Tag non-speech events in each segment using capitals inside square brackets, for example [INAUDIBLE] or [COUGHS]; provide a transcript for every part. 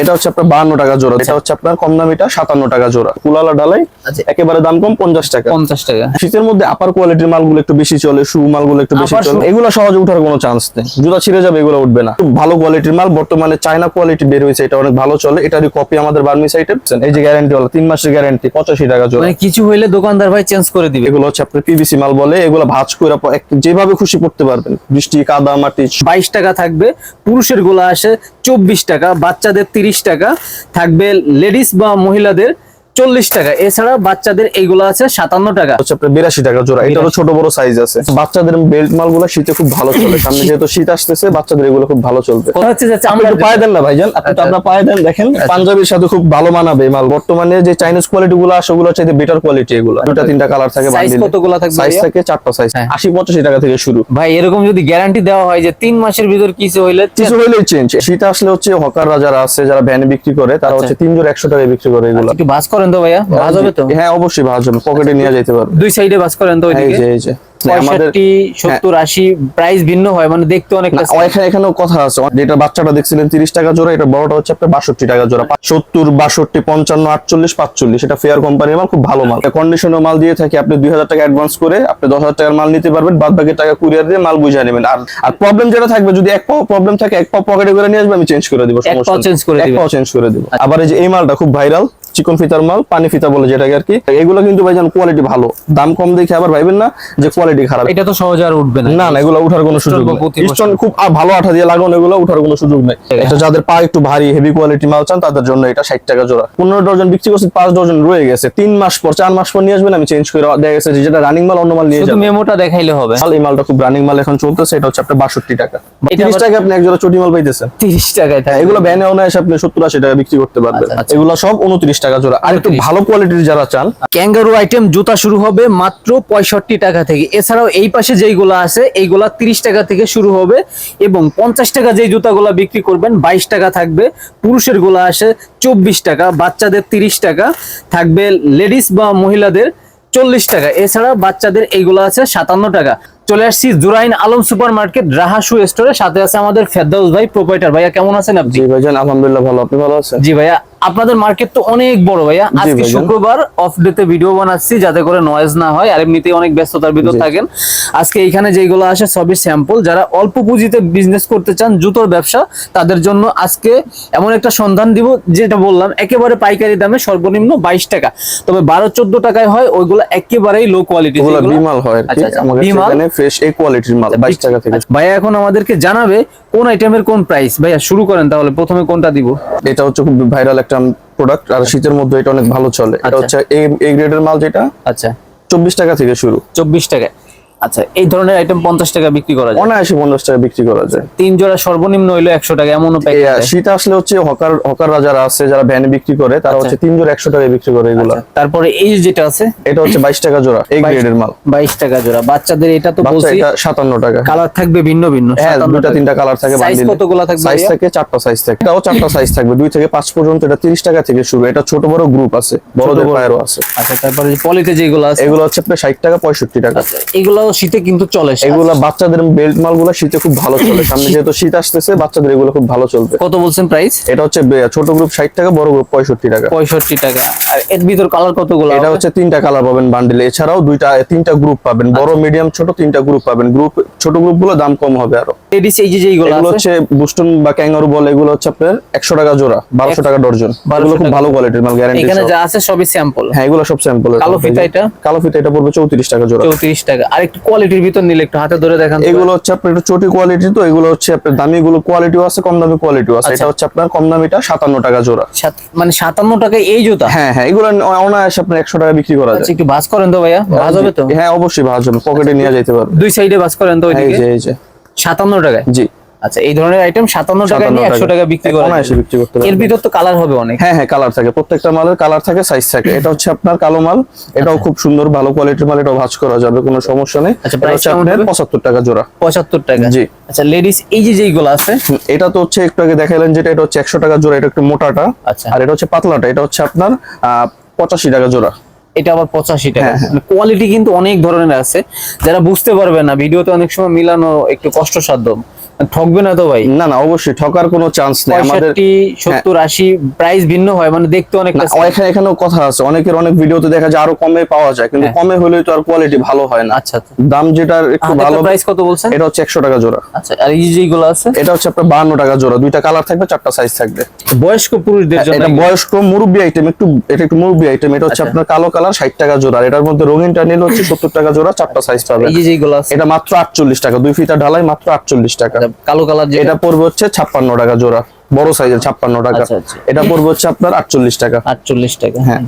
এটা হচ্ছে আপনার বাহান্ন টাকা জোড়া। এটা হচ্ছে আপনার কম দামিটা সাতান্ন টাকা জোড়া। কুলালা ঢালাই আচ্ছা। একেবারে দাম কম পঞ্চাশ টাকা। পঞ্চাশ টাকা। শীতের মধ্যে আপার কোয়ালিটির মালগুলো একটু বেশি চলে শু মালগুলো একটু বেশি চলে। এগুলো সহজে উঠার কোনো চান্স নেই। জুতা ছিঁড়ে যাবে এগুলো উঠবে না। খুব ভালো কোয়ালিটির মাল বর্তমানে চায়না কোয়ালিটি বের হয়েছে এটা অনেক ভালো চলে। এটারই কপি আমাদের বার্মি সাইটে এই যে গ্যারান্টি হলো তিন মাসের গ্যারান্টি পঁচাশি টাকা জোড়া। মানে কিছু হইলে দোকানদার ভাই চেঞ্জ করে দিবে। এগুলো হচ্ছে আপনার পিভিসি মাল বলে এগুলো ভাজ করে যেভাবে খুশি পড়তে পারবেন। বৃষ্টি কাদা মাটি। বাইশ টাকা থাকবে পুরুষের গোলা আসে চব্বিশ টাকা বাচ্চাদের টাকা থাকবে লেডিস বা মহিলাদের চল্লিশ টাকা। এছাড়া বাচ্চাদের এইগুলো আছে সাতান্ন টাকা। হচ্ছে বিরাশি টাকা জোড়া। এটারও ছোট বড় সাইজ আছে। বাচ্চাদের বেল্ট মালগুলো শীতে খুব ভালো চলে। সামনে [COUGHS] যেহেতু শীত আসতেছে বাচ্চাদের এগুলো খুব ভালো চলবে। আমরা পায়ে দেন না ভাইজান। আপনি তো আচ্ছা। আপনার পায়ে দেন দেখেন। পাঞ্জাবির সাথে খুব ভালো মানাবে মাল। বর্তমানে যে চাইনিজ কোয়ালিটি গুলো আসে ওগুলো চাইতে বেটার কোয়ালিটি এগুলো। দুটা তিনটা কালার থাকে কতগুলো থাকবে সাইজ থাকে চারটা সাইজ হ্যাঁ। আশি পঁচাশি টাকা থেকে শুরু। ভাই এরকম যদি গ্যারান্টি দেওয়া হয় যে তিন মাসের ভিতর কিছু হইলে কিছু হইলেই চেঞ্জ শীত আসলে হচ্ছে হকাররা যারা আছে যারা ভ্যানে বিক্রি করে তারা আচ্ছা। হচ্ছে তিন জোর একশো টাকায় বিক্রি করে এগুলো। বাস করেন তো ভাইয়া? ভাজ হবে তো? হ্যাঁ অবশ্যই ভাজ হবে। পকেটে নিয়ে যেতে পারবে। দুই সাইডে বাস করেন তো এই ওইদিকে? যে এই যে। আমাদের সত্তর আশি প্রাইস ভিন্ন হয় মানে দেখতে অনেকটা এখানে এখানেও কথা আছে। যেটা বাচ্চাটা দেখছিলেন তিরিশ টাকা জোড়া এটা বড়টা হচ্ছে আপনার বাষট্টি টাকা জোড়া। সত্তর বাষট্টি পঞ্চান্ন আটচল্লিশ পাঁচচল্লিশ এটা ফেয়ার কোম্পানির মাল খুব ভালো মাল। কন্ডিশনের মাল দিয়ে থাকি আপনি দুই হাজার টাকা অ্যাডভান্স করে আপনি দশ হাজার টাকার মাল নিতে পারবেন বাদ বাকি টাকা কুরিয়ার দিয়ে মাল বুঝিয়ে নেবেন। আর আর প্রবলেম যেটা থাকবে যদি এক পাও প্রবলেম থাকে এক পাও পকেটে করে নিয়ে আসবে আমি চেঞ্জ করে দিব এক করে এক পাও চেঞ্জ করে দিব। আবার এই যে এই মালটা খুব ভাইরাল চিকন ফিতার মাল পানি ফিতা বলে যেটাকে আর কি। এগুলো কিন্তু ভাইজান কোয়ালিটি ভালো। দাম কম দেখে আবার ভাইবেন না যে কোয়ালিটি খারাপ। এটা তো সহজে আর উঠবে না। না না এগুলো উঠার কোনো সুযোগ নেই। স্টোন খুব ভালো আঠা দিয়ে লাগানো এগুলো উঠার কোনো সুযোগ নেই। এটা যাদের পা একটু ভারী হেভি কোয়ালিটি মাল চান তাদের জন্য এটা ষাট টাকা জোড়া। পনেরো ডজন বিক্রি করছে পাঁচ ডজন রয়ে গেছে। তিন মাস পর চার মাস পর নিয়ে আসবেন আমি চেঞ্জ করে দেখা গেছে যেটা রানিং মাল অন্য মাল নিয়ে শুধু যাবেন। মেমোটা দেখাইলে হবে। এই মালটা খুব রানিং মাল এখন চলতেছে এটা হচ্ছে আপনার বাষট্টি টাকা। এটা তিরিশ আবার- টাকা আপনি এক জোড়া চটি মাল পাইতেছেন। তিরিশ টাকায় হ্যাঁ, এগুলো ভ্যানে অনায়াসে আপনি সত্তর আশি টাকা বিক্রি করতে পারবেন। আচ্ছা, আচ্ছা। এগুলো সব উনত্রিশ টাকা জোড়া। আর একটু ভালো কোয়ালিটির যারা চান ক্যাঙ্গারু আইটেম জুতা শুরু হবে মাত্র পঁয়ষট্টি টাকা থেকে। এছাড়াও এই পাশে যেইগুলো আছে এইগুলা তিরিশ টাকা থেকে শুরু হবে এবং পঞ্চাশ টাকা যেই জুতাগুলা বিক্রি করবেন বাইশ টাকা থাকবে। পুরুষেরগুলা আসে চব্বিশ টাকা বাচ্চাদের তিরিশ টাকা থাকবে লেডিস বা মহিলাদের চল্লিশ টাকা। এছাড়া বাচ্চাদের এইগুলো আছে সাতান্ন টাকা। চলে আসছি জুরাইন আলম সুপার মার্কেট রাহা রাহাসু স্টোরে সাথে আছে আমাদের ফেরদাউস ভাই প্রোপাইটার ভাইয়া কেমন আছেন আপনি? জি ভাইজান আলহামদুলিল্লাহ ভালো। আপনি ভালো আছেন? জি ভাইয়া আপনাদের মার্কেট তো অনেক বড় ভাইয়া। আজকে শুক্রবার অফ ডে তে ভিডিও বানাচ্ছি যাতে করে নয়েজ না হয় আর এমনিতেই অনেক ব্যস্ততার ভিতর। থাকেন। আজকে এইখানে যেগুলো আসে সবই স্যাম্পল যারা অল্প পুঁজিতে বিজনেস করতে চান জুতোর ব্যবসা তাদের জন্য আজকে এমন একটা সন্ধান দিব যেটা বললাম একেবারে পাইকারি দামে সর্বনিম্ন বাইশ টাকা। তবে বারো চোদ্দ টাকায় হয় ওইগুলো একেবারেই লো কোয়ালিটি বিমাল হয় আচ্ছা, আচ্ছা? এখানে ফ্রেশ এই কোয়ালিটির মাল বাইশ টাকা থেকে। ভাইয়া এখন আমাদেরকে জানাবে কোন আইটেমের কোন প্রাইস ভাইয়া শুরু করেন তাহলে প্রথমে কোনটা দিব? এটা হচ্ছে খুব ভাইরাল একটা প্রোডাক্ট আর শীতের মধ্যে এটা অনেক ভালো চলে। এটা আচ্ছা। হচ্ছে এই গ্রেডের মাল যেটা আচ্ছা। চব্বিশ টাকা থেকে শুরু। চব্বিশ টাকা আচ্ছা এই ধরনের আইটেম পঞ্চাশ টাকা বিক্রি করা যায়? অনায়াসে পঞ্চাশ টাকা বিক্রি করা যায়। তিন জোড়া সর্বনিম্ন হইল একশো টাকা এমনও প্যাকেট শীত আসলে হচ্ছে হকার হকাররা যারা আছে যারা ভ্যানে বিক্রি করে তারা আচ্ছা। হচ্ছে তিন জোড়া একশো টাকায় বিক্রি করে এগুলা। তারপরে এই যেটা আছে? এটা হচ্ছে বাইশ টাকা জোড়া এই গ্রেডের মাল। বাইশ টাকা জোড়া। বাচ্চাদের এটা তো বলছি এটা সাতান্ন টাকা। কালার থাকবে ভিন্ন ভিন্ন হ্যাঁ 57 দুটা তিনটা কালার থাকে কতগুলা থাকবে সাইজ থাকে চারটা সাইজ থাকে। এটাও চারটা সাইজ থাকবে। দুই থেকে পাঁচ পর্যন্ত এটা তিরিশ টাকা থেকে শুরু। এটা ছোট বড় গ্রুপ আছে। বড়দের বড়। পায়েরও আছে। আচ্ছা তারপরে পলিতে যেগুলো আছে? এগুলো হচ্ছে আপনার ষাট টাকা পঁয়ষট্টি টাকা। আচ্ছা এগুলো শীতে কিন্তু চলে এগুলো বাচ্চাদের বেল্ট মালগুলো শীতে খুব ভালো চলে। সামনে যেহেতু শীত আসতেছে বাচ্চাদের এগুলো খুব ভালো চলবে। কত বলছেন প্রাইস এটা হচ্ছে ছোট গ্রুপ ষাট টাকা বড় গ্রুপ পঁয়ষট্টি টাকা। পঁয়ষট্টি টাকা। আর এর ভিতর কালার কতগুলো এটা হচ্ছে তিনটা কালার পাবেন বান্ডিলে এছাড়াও দুইটা তিনটা গ্রুপ পাবেন। বড় আচ্ছা। মিডিয়াম ছোট তিনটা গ্রুপ পাবেন। গ্রুপ ছোট গ্রুপগুলো দাম কম হবে আরও। লেডিস এই যে যেগুলো এগুলো হচ্ছে বুস্টন বা ক্যাঙ্গারু বল এগুলো হচ্ছে আপনার একশো টাকা জোড়া বারোশো টাকা ডর্জন। এগুলো খুব ভালো কোয়ালিটির মাল গ্যারান্টি এখানে যা আছে সবই স্যাম্পল হ্যাঁ এগুলো সব স্যাম্পল কালো ফিতা এটা? কালো ফিতা এটা পড়বে চৌত্রিশ টাকা জোড়া। চৌত্রিশ টাকা। আর একটু কোয়ালিটির ভিতর নিলে একটু হাতে ধরে দেখান এগুলো হচ্ছে আপনার একটু চটি কোয়ালিটি তো এগুলো হচ্ছে আপনার দামি গুলো কোয়ালিটিও আছে কম দামি কোয়ালিটিও আছে। আচ্ছা। এটা হচ্ছে আপনার কম দামিটা সাতান্ন টাকা জোড়া। মানে সাতান্ন টাকায় এই জুতা? হ্যাঁ হ্যাঁ এগুলো অনায়াসে আপনার একশো টাকা বিক্রি করা আচ্ছা যায়। একটু বাস করেন তো ভাইয়া ভাজ হবে তো? হ্যাঁ অবশ্যই ভাজ হবে পকেটে নিয়ে যেতে পারবে দুই সাইডে বাস করেন তো এই যে এই যে। সাতান্ন টাকায়? জি। আচ্ছা এই ধরনের আইটেম সাতান্ন 57 নিয়ে একশো টাকা বিক্রি করা যায়। বিক্রি করতে এর ভিতর তো কালার হবে অনেক। হ্যাঁ হ্যাঁ কালার থাকে। প্রত্যেকটা মালের কালার থাকে সাইজ থাকে। এটা হচ্ছে আপনার কালো মাল। এটাও খুব সুন্দর ভালো কোয়ালিটির মাল। এটাও ভাঁজ করা যাবে কোনো সমস্যা নেই। আচ্ছা, আপনার হবে? পঁচাত্তর টাকা জোড়া। পঁচাত্তর টাকা। জি। আচ্ছা লেডিস এই যে যেইগুলো আছে? এটা তো হচ্ছে একটু আগে দেখাইলেন যেটা এটা হচ্ছে একশো টাকা জোড়া এটা একটু মোটাটা। আচ্ছা। আর এটা হচ্ছে পাতলাটা। এটা হচ্ছে আপনার পঁচাশি টাকা জোড়া। এটা আবার পঁচাশি টাকা। হ্যাঁ, হ্যাঁ। কোয়ালিটি কিন্তু অনেক ধরনের আছে। যারা বুঝতে পারবে না ভিডিওতে অনেক সময় মিলানো একটু কষ্টসাধ্য। ঠকবে না তো ভাই? না না অবশ্যই ঠকার কোনো চান্স নেই। আমাদের পঁয়ষট্টি সত্তর আশি প্রাইস ভিন্ন হয় মানে দেখতে অনেক এখানে এখানেও কথা আছে। অনেকের অনেক ভিডিওতে দেখা যায় আরও কমে পাওয়া যায় কিন্তু হ্যাঁ। কমে হলেই তো আর কোয়ালিটি ভালো হয় না। আচ্ছা আচ্ছা। দাম যেটার একটু ভালো প্রাইস কত বলছেন? এটা হচ্ছে একশো টাকা জোড়া। আচ্ছা আর এই যেগুলো আছে? এটা হচ্ছে আপনার বাহান্ন টাকা জোড়া। দুইটা কালার থাকবে চারটা সাইজ থাকবে। বয়স্ক পুরুষদের জন্য এটা বয়স্ক মুরব্বী আইটেম একটু এটা একটু মুরব্বী আইটেম এটা হচ্ছে আচ্ছা। আপনার কালো কালার ষাট টাকা জোড়া। আর এটার মধ্যে রঙিনটা নিলে হচ্ছে সত্তর টাকা জোড়া চারটা সাইজ পাবে এই যেগুলো আছে। এটা মাত্র আটচল্লিশ টাকা। দুই ফিতা ঢালাই মাত্র আটচল্লিশ টাকা। কালো কালার যেটা। পড়বে হচ্ছে ছাপ্পান্ন টাকা জোড়া। বড় সাইজের ছাপ্পান্ন টাকা। আচ্ছা, আচ্ছা। এটা পড়বে হচ্ছে আপনার আটচল্লিশ টাকা। আটচল্লিশ টাকা। হ্যাঁ।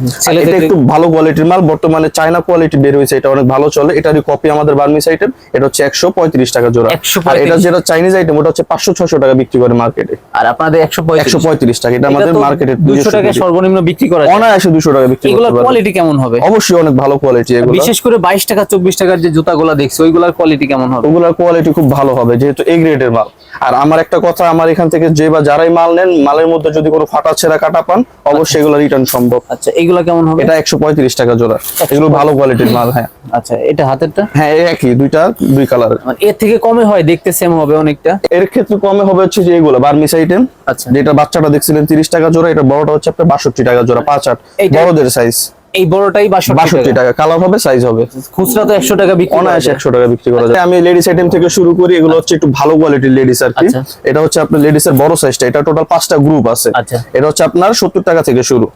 এটা একটু ভালো কোয়ালিটির মাল। বর্তমানে চায়না কোয়ালিটি বের হয়েছে এটা অনেক ভালো চলে। এটারই কপি আমাদের বার্মিস আইটেম এটা হচ্ছে একশো পঁয়ত্রিশ টাকা জোড়া। 135 আর এটা যেটা চাইনিজ আইটেম ওটা হচ্ছে পাঁচশো ছশো টাকা বিক্রি করে মার্কেটে আর আপনাদের একশো একশো পঁয়ত্রিশ টাকা। এটা আমাদের মার্কেটে দুশো টাকা সর্বনিম্ন বিক্রি করা যায়। অনায়াসে দুশো টাকা বিক্রি করতে পারবে কোয়ালিটি কেমন হবে? অবশ্যই অনেক ভালো কোয়ালিটি এগুলো। বিশেষ করে বাইশ টাকা চব্বিশ টাকার যে জুতাগুলো দেখছি ওইগুলোর কোয়ালিটি কেমন হবে? ওগুলোর কোয়ালিটি খুব ভালো হবে যেহেতু এ গ্রেডের মাল। আর আমার একটা কথা আমার এখান থেকে যে বা যারাই মাল নেন মালের মধ্যে যদি কোনো ফাটা ছেঁড়া কাটা পান অবশ্যই এগুলো রিটার্ন সম্ভব। আচ্ছা এগুলো কেমন হবে? এটা একশো পঁয়ত্রিশ টাকা জোড়া। এগুলো ভালো কোয়ালিটির মাল হ্যাঁ। আচ্ছা এটা হাতেরটা? হ্যাঁ এই একই দুইটা দুই কালারের মানে এর থেকে কমে হয় দেখতে সেম হবে অনেকটা? এর ক্ষেত্রে কমে হবে হচ্ছে যে এগুলো বার্মিস আইটেম আচ্ছা। যেটা বাচ্চাটা দেখছিলেন তিরিশ টাকা জোড়া এটা বড়টা হচ্ছে আপনার বাষট্টি টাকা জোড়া পাঁচ আট এইটা- বড়দের সাইজ এই বড়টাই বাষট্টি বাষট্টি টাকা। টাকা কালার হবে সাইজ হবে। খুচরা তো একশো টাকা বিক্রি করা অনায়াসে যায়। একশো টাকা বিক্রি করা যায়। আমি লেডিস আইটেম থেকে শুরু করি এগুলো হচ্ছে একটু ভালো কোয়ালিটির লেডিস আর কি। আচ্ছা। এটা হচ্ছে আপনার লেডিস এর বড় সাইজটা এটা টোটাল পাঁচটা গ্রুপ আছে। আচ্ছা। এটা হচ্ছে আপনার সত্তর টাকা থেকে শুরু।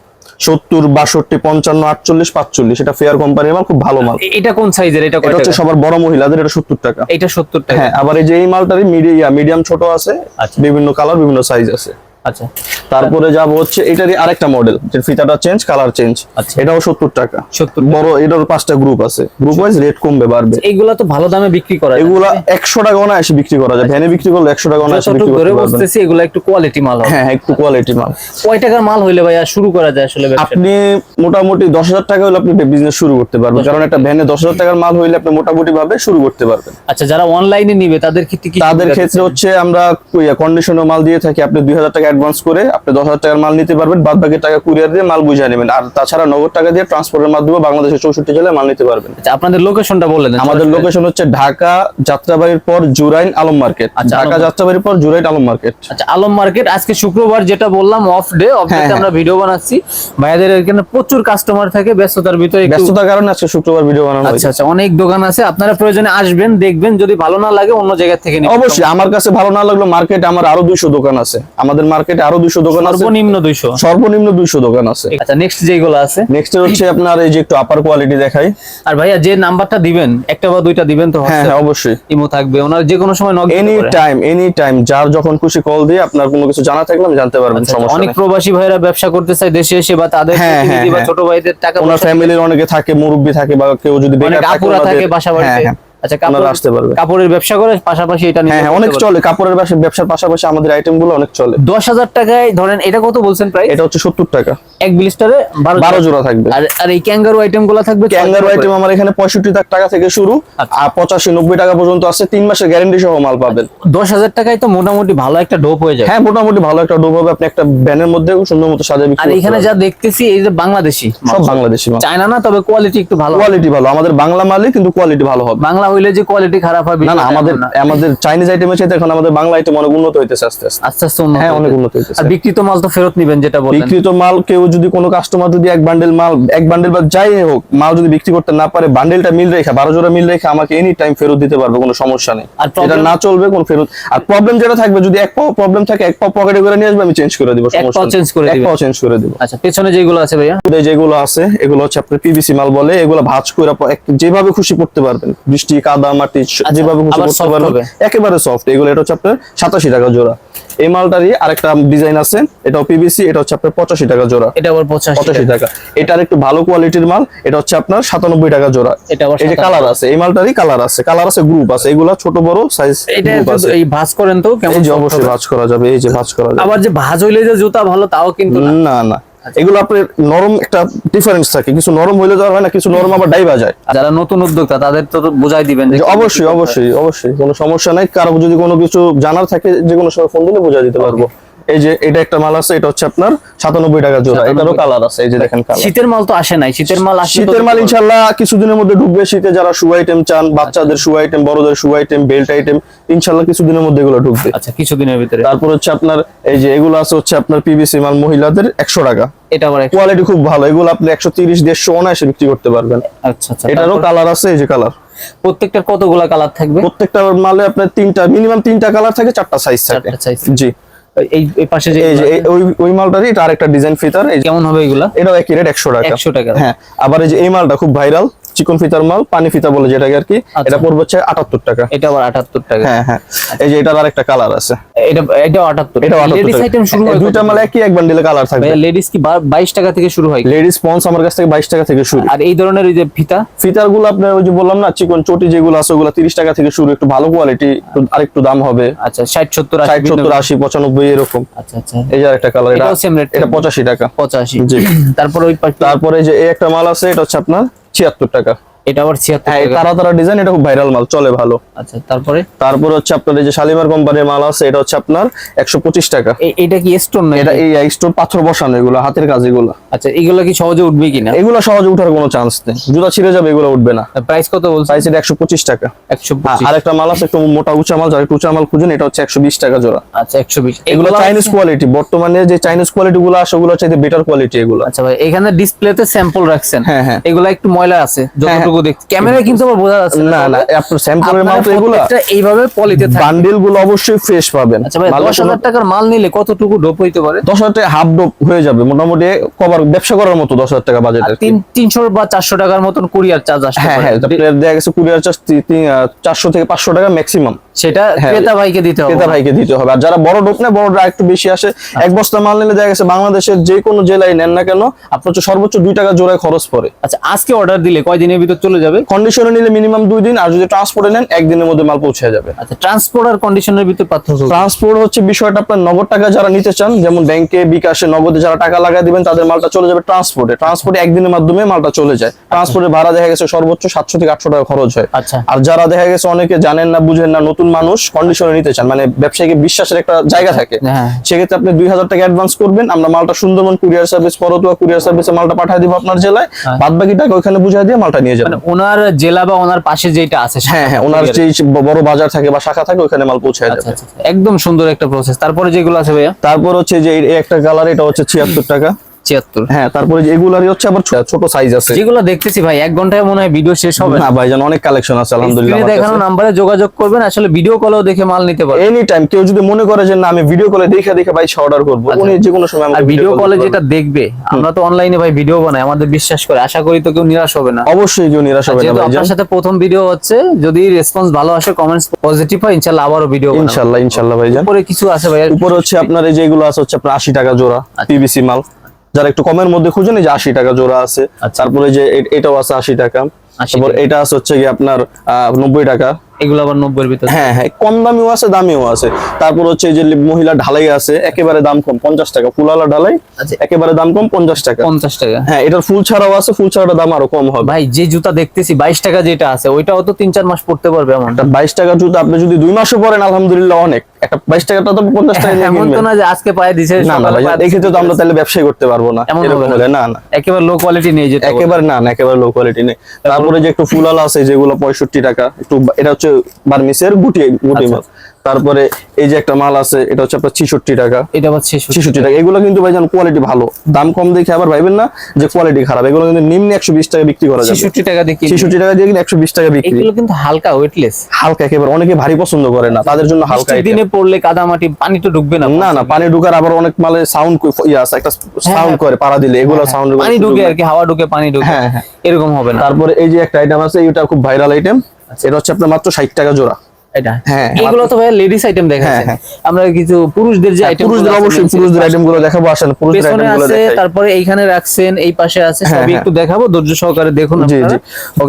সত্তর বাষট্টি পঞ্চান্ন আটচল্লিশ পাঁচচল্লিশ। এটা ফেয়ার কোম্পানির মাল খুব ভালো মাল। এটা কোন সাইজের এটা এটা হচ্ছে সবার বড় মহিলাদের এটা সত্তর টাকা। এটা সত্তর টাকা। হ্যাঁ আবার এই যে এই মালটারই মিডিয়াম ছোট আছে। আচ্ছা। বিভিন্ন কালার বিভিন্ন সাইজ আছে। আচ্ছা। তারপরে যাব হচ্ছে এটারই আরেকটা মডেল ফিতাটা চেঞ্জ কালার চেঞ্জ আচ্ছা। এটাও সত্তর টাকা। সত্তর বড় এটার পাঁচটা গ্রুপ আছে। গ্রুপ ওয়াইজ রেট কমবে বাড়বে। এইগুলা তো ভালো দামে বিক্রি করা যায়। এগুলা একশো টাকা অনায়াসে বিক্রি করা যায়। ভ্যানে বিক্রি করলে একশো টাকা অনায়াসে বিক্রি যতটুকু করতে পারবেন। এগুলা একটু কোয়ালিটি মাল হ্যাঁ হ্যাঁ, একটু কোয়ালিটি মাল। কয় টাকার মাল হইলে ভাইয়া শুরু করা যায় আসলে আপনি মোটামুটি দশ হাজার টাকা হলে আপনি বিজনেস শুরু করতে পারবেন। কারণ একটা ভ্যানে দশ হাজার টাকার মাল হইলে আপনি মোটামুটি ভাবে শুরু করতে পারবেন। আচ্ছা যারা অনলাইনে নিবে তাদের ক্ষেত্রে কি তাদের ক্ষেত্রে হচ্ছে আমরা কন্ডিশনার মাল দিয়ে থাকি। আপনি দুই হাজার টাকা অ্যাডভান্স করে আপনি দশ হাজার টাকার মাল নিতে পারবেন বাদ বাকি টাকা কুরিয়ার দিয়ে মাল বুঝিয়ে নেবেন। আর তাছাড়া নগদ টাকা দিয়ে ট্রান্সপোর্টের মাধ্যমে বাংলাদেশের চৌষট্টি জেলায় মাল নিতে পারবেন। আচ্ছা আপনাদের লোকেশনটা বলে দেন। আমাদের লোকেশন হচ্ছে ঢাকা যাত্রাবাড়ির পর জুরাইন আলম মার্কেট। আচ্ছা, ঢাকা যাত্রাবাড়ির পর জুরাইন আলম মার্কেট। আচ্ছা আলম মার্কেট। আজকে শুক্রবার যেটা বললাম অফ ডে অফ হ্যাঁ। আমরা ভিডিও বানাচ্ছি। ভাইয়াদের এখানে প্রচুর কাস্টমার থাকে ব্যস্ততার ভিতরে ব্যস্ততার কারণে আজকে শুক্রবার ভিডিও বানানো আচ্ছা আচ্ছা অনেক দোকান আছে। আপনারা প্রয়োজনে আসবেন দেখবেন। যদি ভালো না লাগে অন্য জায়গা থেকে অবশ্যই আমার কাছে ভালো না লাগল মার্কেট আমার আরও দুইশো দোকান আছে। আমাদের মার্কেটে আরও দুইশো দোকান আছে। সর্বনিম্ন দুইশো। সর্বনিম্ন দুইশো দোকান আছে। আচ্ছা নেক্সট যেগুলো আছে? নেক্সট হচ্ছে আপনার এই যে একটু আপার কোয়ালিটি দেখাই। আর ভাইয়া যে নাম্বারটা দিবেন একটা বা দুইটা দিবেন তো হ্যাঁ হ্যাঁ অবশ্যই। ইমো থাকবে ওনার যে কোনো সময় knock any time any time যার যখন খুশি কল দিয়ে আপনার কোনো কিছু জানা থাকলে আমি জানতে পারবেন সমস্যা আচ্ছা, অনেক প্রবাসী ভাইরা ব্যবসা করতে চায় দেশে এসে বা তাদের হ্যাঁ, প্রতিনিধি হ্যাঁ, বা। ছোট ভাইদের টাকা ওনার ফ্যামিলির অনেকে থাকে মুরব্বী থাকে বা কেউ যদি বেকার থাকে বাসা বাড়িতে আচ্ছা কাপড় আসতে পারবে। কাপড়ের ব্যবসা করে পাশাপাশি এটা হ্যাঁ হ্যাঁ অনেক চলে কাপড়ের ব্যবসার পাশাপাশি আমাদের আইটেমগুলো অনেক চলে। দশ হাজার টাকায় ধরেন এটা কত বলছেন প্রাইস এটা হচ্ছে সত্তর টাকা। এক ব্লিস্টারে বারো বারো জোড়া থাকবে। আর আর এই ক্যাঙ্গারু আইটেমগুলো থাকবে ক্যাঙ্গারু আইটেম আমার এখানে পঁয়ষট্টি টাকা থেকে শুরু। আর পঁচাশি নব্বই টাকা পর্যন্ত আছে। তিন মাসের গ্যারেন্টি সহ মাল পাবেন। দশ হাজার টাকায় তো মোটামুটি ভালো একটা ডোপ হয়ে যায় হ্যাঁ মোটামুটি ভালো একটা ডোব হবে। আপনি একটা ব্যানের মধ্যে সুন্দর মতো আর এখানে যা দেখতেছি এই যে বাংলাদেশি সব বাংলাদেশি চায়না না তবে কোয়ালিটি একটু ভালো কোয়ালিটি ভালো। আমাদের বাংলা মালই কিন্তু কোয়ালিটি ভালো হবে। বাংলা হইলে যে কোয়ালিটি খারাপ হবে না না আমাদের আমাদের চাইনিজ আইটেমের এখন আমাদের বাংলা আইটেম অনেক উন্নত হইতেছে আস্তে আস্তে। আস্তে আস্তে উন্নত হ্যাঁ, অনেক উন্নত হইতেছে। আর বিক্রিত মাল তো ফেরত নিবেন যেটা বিক্রিত মাল কেউ যদি কোনো কাস্টমার যদি এক বান্ডেল মাল এক বান্ডেল বা যাই হোক মাল যদি বিক্রি করতে না পারে বান্ডেলটা মিল রেখে বারো জোড়া মিল রেখে আমাকে এনি টাইম ফেরত দিতে পারবে কোনো সমস্যা নেই। এটা না চলবে কোন ফেরত আর প্রবলেম যেটা থাকবে যদি এক পাও প্রবলেম থাকে এক পাও পকেটে করে নিয়ে আসবে আমি চেঞ্জ করে দিব এক পাও change করে এক পাও চেঞ্জ করে দিব। আচ্ছা পেছনে যেগুলো আছে ভাইয়া? যেগুলো আছে এগুলো হচ্ছে আপনার পিভিসি মাল বলে এগুলো ভাঁজ করে যেভাবে খুশি পড়তে পারবেন। বৃষ্টি কাদা মাটি যেভাবে খুশি হবে। একেবারে সফট এগুলো এটা হচ্ছে আপনার সাতাশি টাকা জোড়া। এই মালটারই আরেকটা ডিজাইন আছে এটাও পিভিসি এটা হচ্ছে আপনার পঁচাশি টাকা জোড়া। এটা আবার পঁচাশি পঁচাশি টাকা। এটার একটু ভালো কোয়ালিটির মাল এটা হচ্ছে আপনার সাতানব্বই টাকা জোড়া। এটা আবার এই যে কালার আছে এই মালটারই কালার আছে। কালার আছে গ্রুপ আছে এগুলা ছোট বড় সাইজ এটা এই ভাঁজ করেন তো কেমন এই যে soft অবশ্যই? ভাঁজ করা যাবে এই যে ভাঁজ করা যাবে। আবার যে ভাঁজ হইলে যে জুতা ভালো তাও কিন্তু না। না না। এগুলো আপনার নরম একটা ডিফারেন্স থাকে। কিছু নরম হইলে তো হয় না কিছু নরম আবার ডাইবা যায়। যারা নতুন উদ্যোক্তা তাদের তো বোঝাই দিবেন অবশ্যই অবশ্যই অবশ্যই। কোনো সমস্যা নাই। কারও যদি কোনো কিছু জানার থাকে যে কোনো সময় ফোন দিলে বোঝাই দিতে পারব। এই যে এটা একটা মাল আছে এটা হচ্ছে আপনার সাতানব্বই টাকা জোড়া। এটারও কালার আছে এই যে দেখেন কালার শীতের মাল তো আসে নাই শীতের মাল শীতের মাল কিছুদিনের মধ্যে ঢুকবে। শীতে যারা শু আইটেম চান বাচ্চাদের শু আইটেম বড়দের শু আইটেম বেল্ট আইটেম কিছুদিনের মধ্যে এগুলো ঢুকবে। আচ্ছা কিছুদিনের ভিতরে। তারপর হচ্ছে আপনার এই যে এগুলো আছে হচ্ছে আপনার মাল মহিলাদের একশো টাকা। এটা কোয়ালিটি খুব ভালো। এগুলো আপনি একশো তিরিশ দেড়শো অনায়াসে বিক্রি করতে পারবেন। আচ্ছা আচ্ছা এটারও কালার আছে এই যে কালার প্রত্যেকটার কতগুলা কালার থাকবে? প্রত্যেকটা মালে আপনার তিনটা মিনিমাম তিনটা কালার থাকে চারটা সাইজ থাকে। জি। এই পাশে যে ওই ওই মালটারই তার একটা ডিজাইন ফিতার কেমন হবে এগুলা? এটাও একই রেট একশো টাকা। একশো টাকা। হ্যাঁ আবার এই যে এই মালটা খুব ভাইরাল চিকন ফিতার মাল পানি ফিতা বলে যেটাকে আর কি আচ্ছা। এটা পড়বে হচ্ছে আটাত্তর টাকা। এটা আবার আটাত্তর টাকা। হ্যাঁ হ্যাঁ। এই যে এটার আরেকটা কালার আছে। এটা এটাও আটাত্তর এটা লেডিস আইটেম শুরু হয় দুইটা মাল একই এক বান্ডিলে কালার থাকবে। লেডিস কি বাইশ টাকা থেকে শুরু হয়? লেডিস পন্স আমার কাছ থেকে বাইশ টাকা থেকে শুরু। আর এই ধরনের ওই যে ফিতা? ফিতারগুলো আপনার ওই যে বললাম না চিকন চটি যেগুলো আছে ওগুলো তিরিশ টাকা থেকে শুরু। একটু ভালো কোয়ালিটি আরেকটু দাম হবে। আচ্ছা ষাট সত্তর ষাট সত্তর আশি পঁচানব্বই এরকম। আচ্ছা আচ্ছা। এই যে কালার এটা। পঁচাশি টাকা। পঁচাশি। জি। তারপর ওই তারপরে যে এই একটা মাল আছে এটা হচ্ছে আপনার ছিয়াত্তর টাকা। এটা আবার ছিয়াত্তর হ্যাঁ এই টাকা। তারা তারা ডিজাইন এটা খুব ভাইরাল মাল চলে ভালো। আচ্ছা তারপরে? তারপর হচ্ছে আপনার এই যে শালিমার কোম্পানির মাল আছে এটা হচ্ছে আপনার একশো পঁচিশ টাকা। এটা কি স্টোন না এটা এই স্টোর পাথর বসানো এগুলো হাতের কাজ এগুলো। আচ্ছা এগুলো কি সহজে উঠবে কিনা? এগুলো সহজে উঠার কোনো চান্স নেই। জুতা ছিঁড়ে যাবে এগুলো উঠবে না। প্রাইস কত বলছে প্রাইস এটা একশো পঁচিশ টাকা। একশো আর একটা মাল আছে একটু মোটা উঁচা মাল যারা একটু উঁচা মাল খুঁজেন এটা হচ্ছে একশো বিশ টাকা জোড়া। আচ্ছা একশো বিশ। এগুলো চাইনিজ কোয়ালিটি বর্তমানে যে চাইনিজ কোয়ালিটি গুলো আসে ওগুলো চাইতে বেটার কোয়ালিটি এগুলো। আচ্ছা ভাই এখানে ডিসপ্লেতে স্যাম্পল রাখছেন। হ্যাঁ, হ্যাঁ। এগুলো একটু ময়লা আছে যতটুকু দেখছি ক্যামেরায় কিন্তু আবার বোঝা যাচ্ছে না না আপনার স্যাম্পলের মাল তো এগুলো এইভাবে পলিতে থাকে। বান্ডিলগুলো অবশ্যই ফ্রেশ পাবেন। আচ্ছা ভাই টাকার মাল নিলে কতটুকু ডোপ হইতে পারে? দশ হাজার টাকা হাফ ডোপ হয়ে যাবে মোটামুটি কভার ব্যবসা করার মতো দশ হাজার টাকা বা চারশো টাকার মতন কুরিয়ার চার্জ হ্যাঁ হ্যাঁ আপনার দেখা গেছে কুরিয়ার চার্জ চারশো থেকে পাঁচশো টাকা ম্যাক্সিমাম সেটা হ্যাঁ। ক্রেতা ভাইকে দিতে হবে। ক্রেতা ভাইকে দিতে হবে। আর যারা বড় ডোপ নেয় বড়টা একটু বেশি আসে এক বস্তা মাল নিলে দেখা গেছে বাংলাদেশের যে কোনো জেলায় নেন না কেন আপনার হচ্ছে সর্বোচ্চ দুই টাকা জোড়ায় খরচ পড়ে। আচ্ছা আজকে অর্ডার দিলে কয়দিনের ভিতর চলে যাবে? কন্ডিশনে নিলে মিনিমাম দুই দিন আর যদি ট্রান্সপোর্টে নেন একদিনের মধ্যে মাল পৌঁছে যাবে। আচ্ছা ট্রান্সপোর্ট আর কন্ডিশনের ভিতর পার্থক্য ট্রান্সপোর্ট হচ্ছে বিষয়টা আপনার নগদ টাকা যারা নিতে চান যেমন ব্যাংকে বিকাশে নগদে যারা টাকা লাগাই দিবেন তাদের মালটা চলে যাবে ট্রান্সপোর্টে ট্রান্সপোর্টে একদিনের মাধ্যমে মালটা চলে যায়। ট্রান্সপোর্টের ভাড়া দেখা গেছে সর্বোচ্চ সাতশো থেকে আটশো টাকা খরচ হয়। আচ্ছা। আর যারা দেখা গেছে অনেকে জানেন না বুঝেন না নতুন মানুষ কন্ডিশনে নিতে চান মানে ব্যবসায়ীকে বিশ্বাসের একটা জায়গা থাকে হ্যাঁ। সেক্ষেত্রে আপনি দুই হাজার টাকা অ্যাডভান্স করবেন আমরা মালটা Sundarban courier service Karatoya courier সার্ভিসে মালটা পাঠিয়ে দিব আপনার জেলায় হ্যাঁ। বাদ বাকি টাকা ওখানে বুঝাই দিয়ে মালটা নিয়ে যাবেন। মানে ওনার জেলা বা ওনার পাশে যেটা আছে হ্যাঁ হ্যাঁ ওনার যে বড় বাজার থাকে বা শাখা থাকে ওখানে মাল পৌঁছে আচ্ছা যাবে। আচ্ছা আচ্ছা। একদম সুন্দর একটা প্রসেস তারপরে যেগুলো আছে ভাইয়া? তারপর হচ্ছে যে এই একটা কালার এটা হচ্ছে ছিয়াত্তর টাকা। ছিয়াত্তর। হ্যাঁ তারপরে এগুলারই হচ্ছে আবার ছোট সাইজ আছে। যেগুলো দেখতেছি ভাই এক ঘন্টায় মনে হয় ভিডিও শেষ হবে না। ভাইজান অনেক কালেকশন আছে আলহামদুলিল্লাহ দেখানো নাম্বারে যোগাযোগ করবেন আসলে ভিডিও কলেও দেখে মাল নিতে পারবেন। এনি টাইম কেউ যদি মনে করে যে না আমি ভিডিও কলে দেখে দেখে ভাই অর্ডার করব উনি যে কোনো সময় আর ভিডিও কলে যেটা দেখবে আমরা তো অনলাইনে ভাই ভিডিও বানাই আমাদের বিশ্বাস করে আশা করি তো কেউ নিরাশ হবে না। অবশ্যই কেউ নিরাশ হবে না আপনার সাথে প্রথম ভিডিও হচ্ছে যদি রেসপন্স ভালো আসে কমেন্টস পজিটিভ হয় ইনশাআল্লাহ আবারও ভিডিও বানাবো। ইনশাল্লাহ ইনশাল্লাহ ভাইজান উপরে কিছু আছে ভাই উপরে হচ্ছে আপনার এই যেগুলো আছে হচ্ছে আপনার আশি টাকা জোড়া আচ্ছা। পিভিসি মাল। যারা একটু কমের মধ্যে খুঁজেন এই যে আশি টাকা জোড়া আছে আচ্ছা। তারপরে যে এটাও আছে আশি টাকা। তারপর এটা আছে হচ্ছে কি আপনার আহ, নব্বই টাকা। এগুলো আবার নব্বই ভিতরে? হ্যাঁ হ্যাঁ কম দামিও আছে দামিও আছে। তারপর হচ্ছে যে মহিলা ঢালাই আছে একেবারে দাম কম পঞ্চাশ টাকা। ফুলালা ঢালাই আচ্ছা। একেবারে দাম কম পঞ্চাশ টাকা। পঞ্চাশ টাকা। হ্যাঁ এটার ফুল ছাড়াও আছে ফুল ছাড়াটা দাম আরও কম হবে। ভাই যে জুতা দেখতেছি বাইশ টাকা যেটা আছে ওইটাও তো তিন চার মাস পড়তে পারবে এমন বাইশ টাকা জুতো আপনি যদি দুই মাসও পরেন আলহামদুলিল্লাহ অনেক। একটা বাইশ টাকাটা তো পঞ্চাশ টাকা দিয়ে এমন তো না যে আজকে পায়ে দিছে না না সকালে এই ক্ষেত্রে তো আমরা তাহলে ব্যবসায় করতে পারব না এরকম হলে না না। একেবারে লো কোয়ালিটি একেবারে না না একেবারে লো কোয়ালিটি নেই। তারপরে? যে একটু ফুলালা আছে যেগুলো পঁয়ষট্টি টাকা একটু এটা হচ্ছে বার্মিসের গুটি গুটি আচ্ছা। তারপরে এই যে একটা মাল আছে এটা হচ্ছে আপনার ছিষট্টি টাকা। এটা আবার। ছিষট্টি টাকা। এগুলো কিন্তু ভাইজান কোয়ালিটি ভালো। দাম কম দেখে আবার ভাইবেন না যে কোয়ালিটি খারাপ। এগুলো কিন্তু নিম্নে একশো বিশ টাকা বিক্রি করা ছেষট্টি টাকা দিয়ে। ছিষট্টি টাকা দিয়ে কিন্তু একশো বিশ টাকা বিক্রি। এগুলো কিন্তু হালকা ওয়েটলেস হালকা একেবারে। অনেকে ভারী পছন্দ করে না। তাদের জন্য হালকা দিনে পড়লে কাদামাটি পানি তো ঢুকবে না। না না পানি ঢুকার আবার অনেক মালে সাউন্ড ইয়ে আছে একটা সাউন্ড করে পাড়া দিলে। এগুলো সাউন্ড হ্যাঁ, পানি ঢুকে আর কি হাওয়া ঢুকে পানি ঢুকে। হ্যাঁ, হ্যাঁ। এরকম হবে না। তারপরে এই যে একটা আইটেম আছে এটা খুব ভাইরাল আইটেম এটা হচ্ছে আপনার মাত্র ষাট টাকা জোড়া। এটা? হ্যাঁ, এগুলো তো ভাই লেডিস আইটেম দেখাচ্ছে। হ্যাঁ, আমরা কিছু পুরুষদের যে আইটেম পুরুষদের অবশ্যই পুরুষদের আইটেমগুলো দেখাবো আসেন পুরুষদের পেছনে আইটেমগুলো আছে দেখাই। তারপরে এইখানে রাখছেন এই পাশে আছে হ্যাঁ, সবই হ্যাঁ। একটু দেখাবো ধৈর্য সহকারে দেখুন জি জি।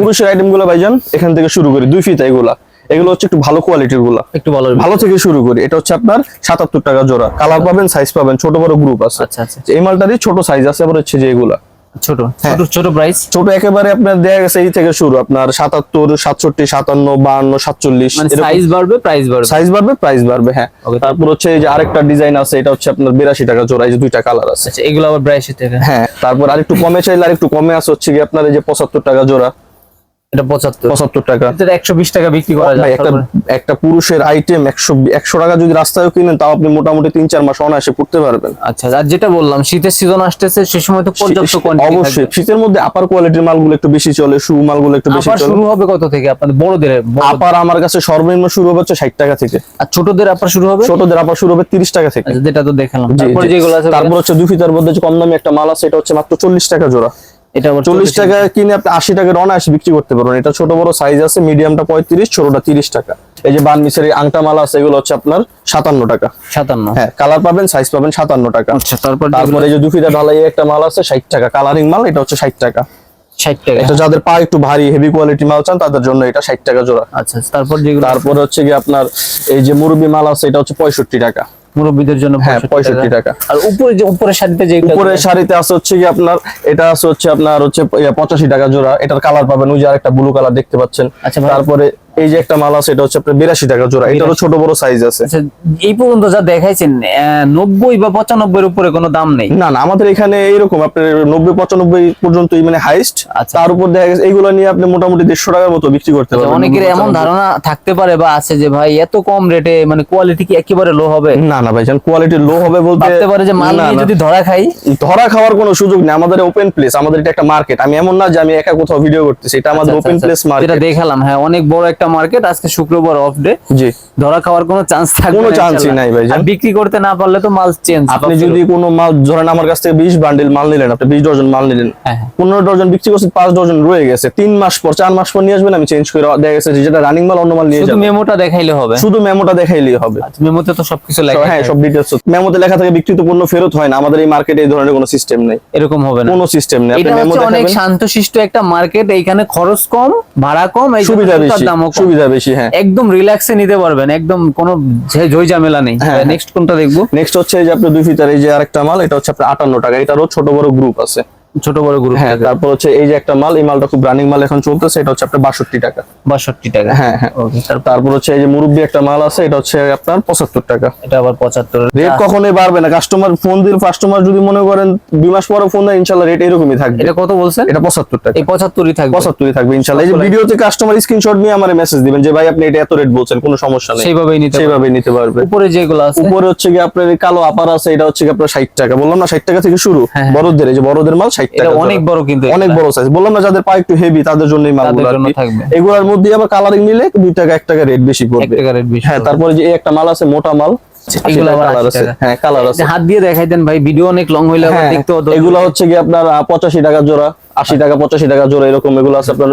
পুরুষের আইটেমগুলো ভাইজান এখান থেকে শুরু করি দুই ফিতা এগুলা। এগুলো হচ্ছে একটু ভালো কোয়ালিটিরগুলা। একটু বলো ভালো থেকে শুরু করি এটা হচ্ছে আপনার সাতাত্তর টাকা জোড়া। কালার পাবেন সাইজ পাবেন ছোট বড় গ্রুপ আছে। আচ্ছা আচ্ছা এই মালটারই ছোট সাইজ আছে আবার হচ্ছে যে এগুলা। ছোট হ্যাঁ। ছোট ছোট প্রাইস ছোট একেবারে আপনার দেখা গেছে এই থেকে শুরু। আপনার সাতাত্তর সাতষট্টি সাতান্ন বাহান্ন সাতচল্লিশ মানে সাইজ বাড়বে প্রাইস বাড়বে। সাইজ বাড়বে প্রাইস বাড়বে হ্যাঁ। তারপর হচ্ছে এই যে আরেকটা ডিজাইন আছে এটা হচ্ছে আপনার বিরাশি টাকা জোড়া এই যে দুইটা কালার আছে। আচ্ছা এগুলো আবার বিরাশি টাকা হ্যাঁ তারপর আরেকটু কমে চাইলে আরেকটু কমে আছে হচ্ছে কি আপনার এই যে পঁচাত্তর টাকা জোড়া। এটা টাকা। এটা একশো বিশ টাকা বিক্রি করা যায় একটা একটা পুরুষের আইটেম টাকা যদি রাস্তায় কিনেন তাও আপনি মোটামুটি তিন চার মাস অনায়াসে পড়তে পারবেন। আচ্ছা আর যেটা বললাম শীতের সিজন আসতেছে সে সময় তো পর্যাপ্ত কোয়ান্টিটি অবশ্যই শীতের মধ্যে আপার কোয়ালিটির মালগুলো একটু বেশি চলে শু মালগুলো একটু বেশি চলে। শুরু হবে কত থেকে? আপনাদের বড়দের বড়- আপার আমার কাছে সর্বনিম্ন শুরু হবে হচ্ছে ষাট টাকা থেকে। আর ছোটদের আবার শুরু হবে? ছোটদের আপার শুরু হবে তিরিশ টাকা থেকে। আচ্ছা যেটা তো দেখালাম। জি, যেগুলো আছে তারপর হচ্ছে দুই ফিতার মধ্যে যে কম দামি একটা মাল আছে এটা হচ্ছে মাত্র চল্লিশ টাকা জোড়া। এটা আবার চল্লিশ টাকা। কিনে আপনি আশি টাকার অনায়াসে বিক্রি করতে পারবেন। এটা ছোট বড় সাইজ আছে মিডিয়ামটা পঁয়ত্রিশ ছোটটা তিরিশ টাকা। এই যে বানমিসের আংটা মাল আছে এগুলো হচ্ছে আপনার সাতান্ন টাকা। সাতান্ন? হ্যাঁ কালার পাবেন সাইজ পাবেন সাতান্ন টাকা। আচ্ছা তারপর তারপরে এই যে দুফিটা ঢালাই একটা মাল আছে ষাট টাকা। কালারিং মাল এটা হচ্ছে ষাট টাকা। ষাট টাকা। এটা যাদের পা একটু ভারী হেভি কোয়ালিটি মাল চান তাদের জন্য এটা ষাট টাকা জোড়া। আচ্ছা তারপর যেগুলো তারপরে হচ্ছে কি আপনার এই যে মুরব্বি মাল আছে এটা হচ্ছে পঁয়ষট্টি টাকা। মুরব্বীদের জন্য হ্যাঁ, 65 65 টাকা। আর উপরে যে উপরের শাড়িতে যে উপরের শাড়িতে আছে হচ্ছে কি আপনার এটা আছে হচ্ছে আপনার হচ্ছে পঁচাশি টাকা জোড়া এটার কালার পাবেন ওই যে আরেকটা ব্লু কালার দেখতে পাচ্ছেন। আচ্ছা তারপরে এই যে একটা মাল আছে এটা হচ্ছে আপনার বিরাশি টাকা জোড়া। এটারও ছোট বড় সাইজ আছে। আচ্ছা এই পর্যন্ত যা দেখাইছেন নব্বই বা পঁচানব্বই উপরে কোনো দাম নেই? না না আমাদের এখানে এইরকম আপনার নব্বই পঁচানব্বই পর্যন্তই মানে হাইস্ট আচ্ছা। তার উপর দেখা গেছে এইগুলো নিয়ে আপনি মোটামুটি দেড়শো টাকার মতো বিক্রি করতে আচ্ছা, পারবেন অনেকের এমন ধারণা থাকতে পারে বা আছে যে ভাই এত কম রেটে মানে কোয়ালিটি কি একেবারে লো হবে? না না ভাইজান কোয়ালিটি লো হবে বলতে পারে যে মাল যদি ধরা খাই? ধরা খাওয়ার কোনো সুযোগ নেই। আমাদের ওপেন প্লেস আমাদের এটা একটা মার্কেট আমি এমন না যে আমি একা কোথাও ভিডিও করতেছি এটা আমাদের ওপেন প্লেস মার্কেট দেখালাম হ্যাঁ অনেক বড় একটা মার্কেট আজকে শুক্রবার অফ ডে জি। ধরা খাওয়ার কোনো চান্স থাকবে কোনো না chance ই ইনশাল্লাহ। নাই ভাইজান। আর বিক্রি করতে না পারলে তো মাল চেঞ্জ আপনি যদি কোনো মাল ধরেন আমার কাছ থেকে বিশ বান্ডিল মাল নিলেন আপনি বিশ ডজন মাল নিলেন হ্যাঁ, হ্যাঁ। পনেরো ডজন বিক্রি করছেন পাঁচ ডজন রয়ে গেছে তিন মাস পর চার মাস পর নিয়ে আসবেন আমি চেঞ্জ করে দেখা গেছে যেটা রানিং মাল অন্য মাল নিয়ে যাবেন শুধু মেমোটা দেখাইলে হবে? শুধু মেমোটা দেখাইলেই হবে। আচ্ছা, মেমোতে তো সবকিছু লেখা হ্যাঁ। সব ডিটেলস মেমোতে লেখা থাকে বিক্রিত পণ্য ফেরত হয় না। আমাদের এই মার্কেটে এই ধরনের কোনো সিস্টেম নেই। এরকম হবে না। কোনো সিস্টেম নেই। আপনি এটা মেমো হচ্ছে অনেক শান্তশিষ্ট একটা মার্কেট এইখানে খরচ কম ভাড়া কম এই সুবিধা বেশি। দামও। সুবিধা বেশি হ্যাঁ। একদম রিল্যাক্সে নিতে পারবেন একদম কোনো জয় ঝামেলা নেই। হ্যাঁ, নেক্সট কোনটা দেখব? নেক্সট হচ্ছে এই যে আপনি দুই ফিটার এই যে আরেকটা মাল এটা হচ্ছে আপনার আটান্ন টাকা। এটারও ছোট বড় গ্রুপ আছে। ছোট বড় গ্রুপ হ্যাঁ তারপর হচ্ছে এই যে একটা মাল এই মালটা খুব রানিং মাল এখন চলতেছে এটা হচ্ছে আপনার বাষট্টি টাকা। বাষট্টি টাকা। হ্যাঁ হ্যাঁ। ওকে তারপর হচ্ছে এই যে মুরব্বি একটা মাল আছে এটা হচ্ছে আপনার পঁচাত্তর টাকা। এটা আবার পঁচাত্তর। রেট কখনোই বাড়বে না। কাস্টমার ফোন দিন কাস্টমার যদি মনে করেন দুই মাস পরে ফোন দেয় ইনশাল্লাহ রেট এরকমই থাকবে। এটা কত বলছেন? এটা পঁচাত্তর টাকা। এই পঁচাত্তরই থাকবে। পঁচাত্তরই থাকবে ইনশাল্লাহ। এই যে ভিডিওতে কাস্টমার স্ক্রিনশট নিয়ে আমার মেসেজ দিবেন যে ভাই আপনি এটা এত রেট বলছেন কোনো সমস্যা নেই। সেইভাবেই নিতে পারবে। সেইভাবে নিতে পারবে। উপরে যেগুলো আছে। উপরে হচ্ছে কি আপনার কালো আপার আছে এটা হচ্ছে কি আপনার ষাট টাকা। বললাম না ষাট টাকা থেকে শুরু। হ্যাঁ। বড়দের এই যে বড়দের মাল ষাট এটা টাকা অনেক বড় কিন্তু অনেক বড় সাইজ বললাম না যাদের পা একটু হেভি তাদের জন্য এই মালগুলো তাদের আর জন্য কি। থাকবে। এগুলোর মধ্যে আবার কালারিং নিলে দুই টাকা এক টাকা রেট বেশি পড়বে। টাকা রেট বেশি হ্যাঁ তারপরে যে এই একটা মাল আছে মোটা মাল এগুলো কালার আছে। টাকা। হ্যাঁ হাত দিয়ে দেখাই দেন ভাই ভিডিও অনেক লং হইলে এগুলো হচ্ছে কি আপনার পঁচাশি টাকা জোড়া আশি টাকা পঁচাশি টাকা জোড়া এরকম এগুলো আছে আপনার